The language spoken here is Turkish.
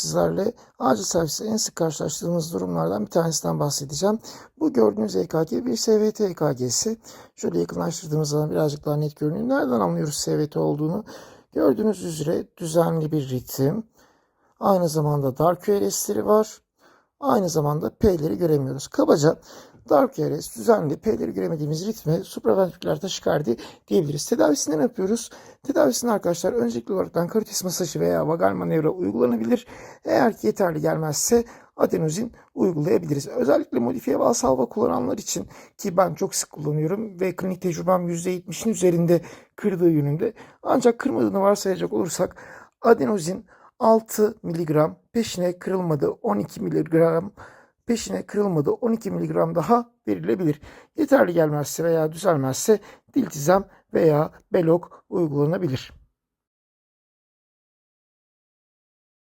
sizlerle acil serviste en sık karşılaştığımız durumlardan bir tanesinden bahsedeceğim. Bu gördüğünüz EKG bir SVT EKG'si. Şöyle yakınlaştırdığımız zaman birazcık daha net görünüyor. Nereden anlıyoruz SVT olduğunu? Gördüğünüz üzere düzenli bir ritim. Aynı zamanda dar QRS'leri var. Aynı zamanda P'leri göremiyoruz. Kabaca dar QRS düzenli P'leri göremediğimiz ritme supraventriküler taşikardi diyebiliriz. Tedavisini ne yapıyoruz? Tedavisini arkadaşlar öncelikli olarak karitis masajı veya vagal manevra uygulanabilir. Eğer ki yeterli gelmezse adenozin uygulayabiliriz. Özellikle modifiye valsalva kullananlar için ki ben çok sık kullanıyorum ve klinik tecrübem %70'in üzerinde kırdığı yönünde. Ancak kırmadığını varsayacak olursak adenozin 6 mg peşine kırılmadı 12 mg peşine kırılmadı 12 mg daha verilebilir. Yeterli gelmezse veya düzelmezse diltizem veya belok uygulanabilir.